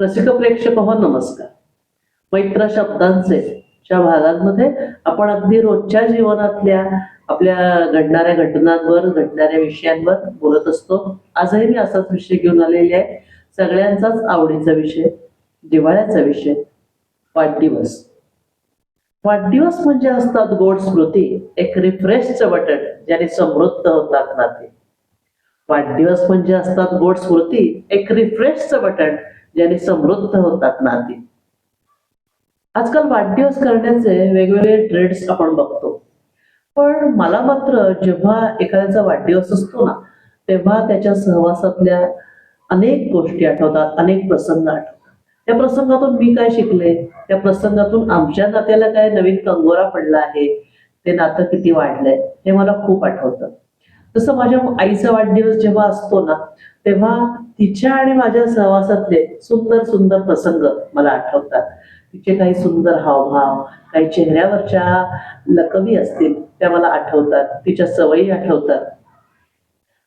रसिक प्रेक्षक हो नमस्कार. मैत्र शब्दांचे च्या भागांमध्ये आपण अगदी रोजच्या जीवनातल्या आपल्या घडणाऱ्या घटनांवर घडणाऱ्या विषयांवर बोलत असतो. आजही मी असाच विषय घेऊन आलेली आहे. सगळ्यांचाच आवडीचा विषय दिवाळ्याचा विषय वाढदिवस. वाढदिवस म्हणजे असतात गोड स्मृती एक रिफ्रेशचं बटन ज्याने समृद्ध होतात नाते. वाढदिवस म्हणजे असतात गोड स्मृती एक रिफ्रेशचं बटन ज्याने समृद्ध होतात नाती. आजकाल वाढदिवस करण्याचे वेगवेगळे ट्रेड्स आपण बघतो. पण मला मात्र जेव्हा एखाद्याचा वाढदिवस असतो ना तेव्हा त्याच्या सहवासातल्या अनेक गोष्टी आठवतात अनेक प्रसंग आठवतात. त्या प्रसंगातून मी काय शिकले? त्या प्रसंगातून आमच्या नात्याला काय नवीन कंगोरा पडला आहे? ते नातं किती वाढलंय? हे मला खूप आठवतं. जसं माझ्या आईचा वाढदिवस जेव्हा असतो ना तेव्हा तिच्या आणि माझ्या सहवासातले सुंदर सुंदर प्रसंग मला आठवतात. तिचे काही सुंदर हावभाव काही चेहऱ्यावरच्या लकमी असतील त्या मला आठवतात. तिच्या सवयी आठवतात.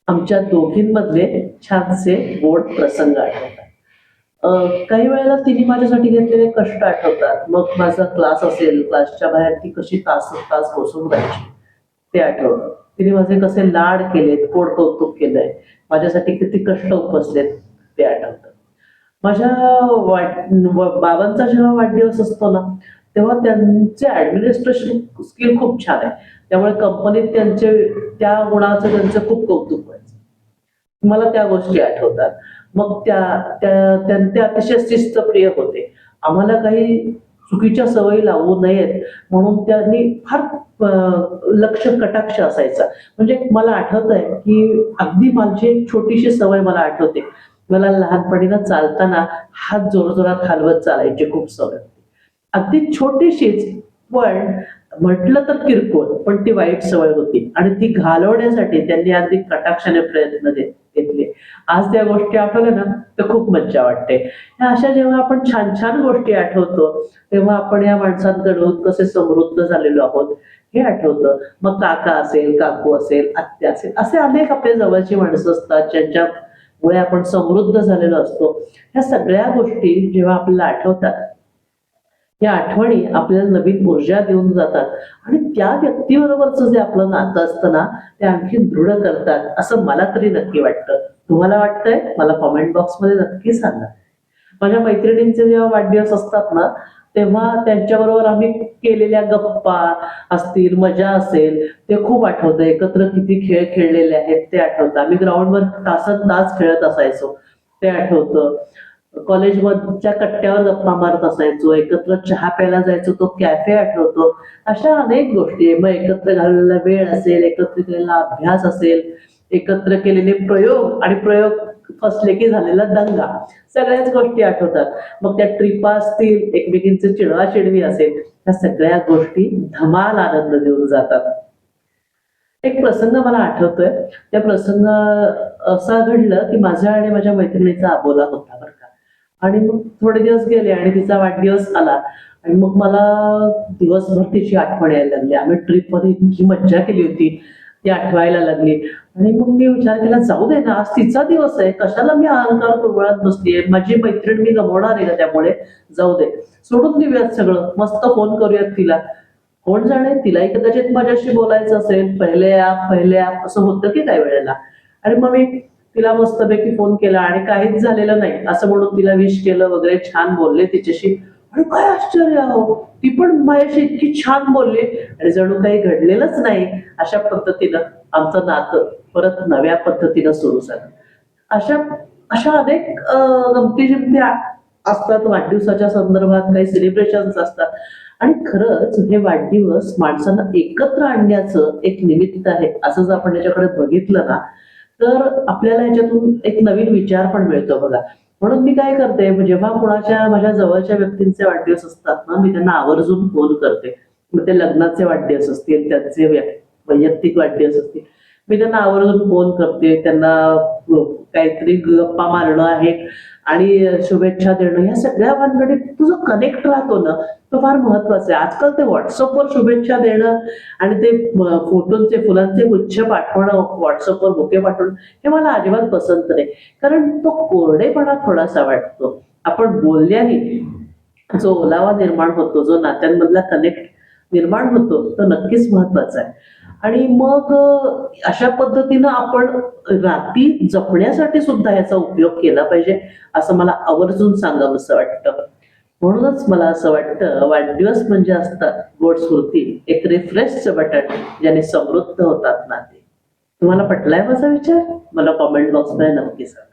आमच्या दोघींमधले छानसे गोड प्रसंग आठवतात. काही वेळेला तिने माझ्यासाठी घेतलेले कष्ट आठवतात. मग माझा क्लास असेल क्लासच्या बाहेर ती कशी तास तास बसून राहायची ते आठवतं तिने माझे कसे लाड केलेत कोड कौतुक केलंय. माझ्यासाठी किती कष्ट उपसलेत ते आठवतं. माझ्या बाबांचा जेव्हा वाढदिवस असतो ना तेव्हा त्यांचे ऍडमिनिस्ट्रेशन स्किल खूप छान आहे. त्यामुळे कंपनीत त्यांचे त्या गुणाचं त्यांचं खूप कौतुक व्हायचं. मला त्या गोष्टी आठवतात. मग त्या त्या त्यां- ते अतिशय शिस्तप्रिय होते. आम्हाला काही चुकीच्या सवयी लावू नयेत म्हणून त्यांनी फार लक्ष कटाक्ष असायचा. म्हणजे मला आठवत आहे की अगदी माझी एक छोटीशी सवय मला आठवते. मला लहानपणीनं चालताना हात जोरजोरात हलवत चालायची खूप सवय अगदी छोटीशीच पण म्हटलं तर किरकोळ पण ती वाईट सवय होती. आणि ती घालवण्यासाठी त्यांनी अगदी कटाक्षाने प्रयत्न घेतले. आज त्या गोष्टी आठवल्या ना तर खूप मज्जा वाटते. ह्या अशा जेव्हा आपण छान छान गोष्टी आठवतो तेव्हा आपण या माणसांकडून कसे समृद्ध झालेलो आहोत हे आठवतं. मग काका असेल काकू असेल आत्या असेल असे अनेक आपल्या जवळची माणसं असतात ज्यांच्यामुळे आपण समृद्ध झालेलो असतो. ह्या सगळ्या गोष्टी जेव्हा आपल्याला आठवतात या आठवणी आपल्याला नवीन ऊर्जा देऊन जातात. आणि त्या व्यक्तीबरोबरचं जे आपलं नातं असतं ना ते आणखी दृढ करतात असं मला तरी नक्की वाटतं. तुम्हाला वाटतंय? मला कॉमेंट बॉक्समध्ये नक्की सांगा. माझ्या मैत्रिणींचे जेव्हा वाढदिवस असतात ना तेव्हा त्यांच्याबरोबर आम्ही केलेल्या गप्पा असतील मजा असेल ते खूप आठवतं. एकत्र किती खेळ खेळलेले आहेत ते आठवतं. आम्ही ग्राउंडवर तासन तास खेळत असायचो. ते आठवतं. कॉलेजमधच्या कट्ट्यावर गप्पा मारत असायचो एकत्र चहा प्यायला जायचो तो कॅफे आठवतो. अशा अनेक गोष्टी मग एकत्र घाललेला वेळ असेल एकत्र केलेला अभ्यास असेल एकत्र केलेले प्रयोग आणि प्रयोग फसले की झालेला दंगा. सगळ्याच गोष्टी आठवतात. मग त्या ट्रिपा असतील एकमेकींचे चिडवा चिडवी असेल ह्या सगळ्या गोष्टी धमाल आनंद देऊन जातात. एक प्रसंग मला आठवतोय. त्या प्रसंग असा घडलं की माझा आणि माझ्या मैत्रिणीचा अबोला होता बरं आणि मग थोडे दिवस गेले आणि तिचा वाढदिवस आला. आणि मग मला दिवसभर तिची आठवण यायला लागली. आम्ही ट्रिपमध्ये इतकी मज्जा केली होती. ती आठवायला लागली. आणि मग मी विचार केला जाऊ दे ना आज तिचा दिवस आहे. कशाला मी अहंकार कुरवळात बसलीये? माझी मैत्रीण मी गमवणार आहे का त्यामुळे? जाऊ दे. सोडून देऊयात सगळं. मस्त फोन करूयात तिला. कोण जाणे? तिलाही कदाचित माझ्याशी बोलायचं असेल. पहिले ऍप पहिले ऍप असं होतं की काही वेळेला? आणि मग मी तिला मस्तपैकी फोन केला आणि काहीच झालेलं नाही. असं म्हणून तिला विश केलं वगैरे छान बोलले तिच्याशी. आणि काय आश्चर्य हो ती पण माझ्याशी इतकी छान बोलली. आणि जणू काही घडलेलंच नाही अशा पद्धतीनं आमचं नातं परत नव्या पद्धतीनं सुरू झालं. अशा अशा अनेक गमती जमती असतात. वाढदिवसाच्या संदर्भात काही सेलिब्रेशन्स असतात. आणि खरंच हे वाढदिवस माणसांना एकत्र आणण्याचं एक निमित्त आहे. असं जर आपण त्याच्याकडे बघितलं ना तर आपल्याला याच्यातून एक नवीन विचार पण मिळतो बघा. म्हणून मी काय करते जेव्हा कोणाच्या माझ्या जवळच्या व्यक्तींचे वाढदिवस असतात ना मी त्यांना आवर्जून फोन करते. मग ते लग्नाचे वाढदिवस असतील त्यांचे वैयक्तिक वाढदिवस असतील मी त्यांना आवर्जून फोन करते. त्यांना काहीतरी गप्पा मारणं आहे आणि शुभेच्छा देणं ह्या सगळ्या भानगडीत तुझं कनेक्ट राहतो ना. तो फार महत्वाचं आहे. आजकाल ते व्हॉट्सअपवर शुभेच्छा देणं आणि ते फोटोंचे फुलांचे गुच्छ पाठवणं व्हॉट्सअपवर बुके पाठवणं हे मला अजिबात पसंत नाही. कारण तो कोरडेपणा थोडासा वाटतो. आपण बोलल्याने जो ओलावा निर्माण होतो जो नात्यांमधला कनेक्ट निर्माण होतो तो नक्कीच महत्त्वाचा आहे. आणि मग अशा पद्धतीनं आपण रात्री जपण्यासाठी सुद्धा याचा उपयोग केला पाहिजे असं मला आवर्जून सांगावंसं वाटतं. म्हणूनच मला असं वाटतं वाढदिवस म्हणजे असतात गोड स्मृती एक रिफ्रेशचं बटन ज्याने समृद्ध होतात नाते. तुम्हाला पटलाय माझा विचार? मला कॉमेंट बॉक्समध्ये नक्की सांगा.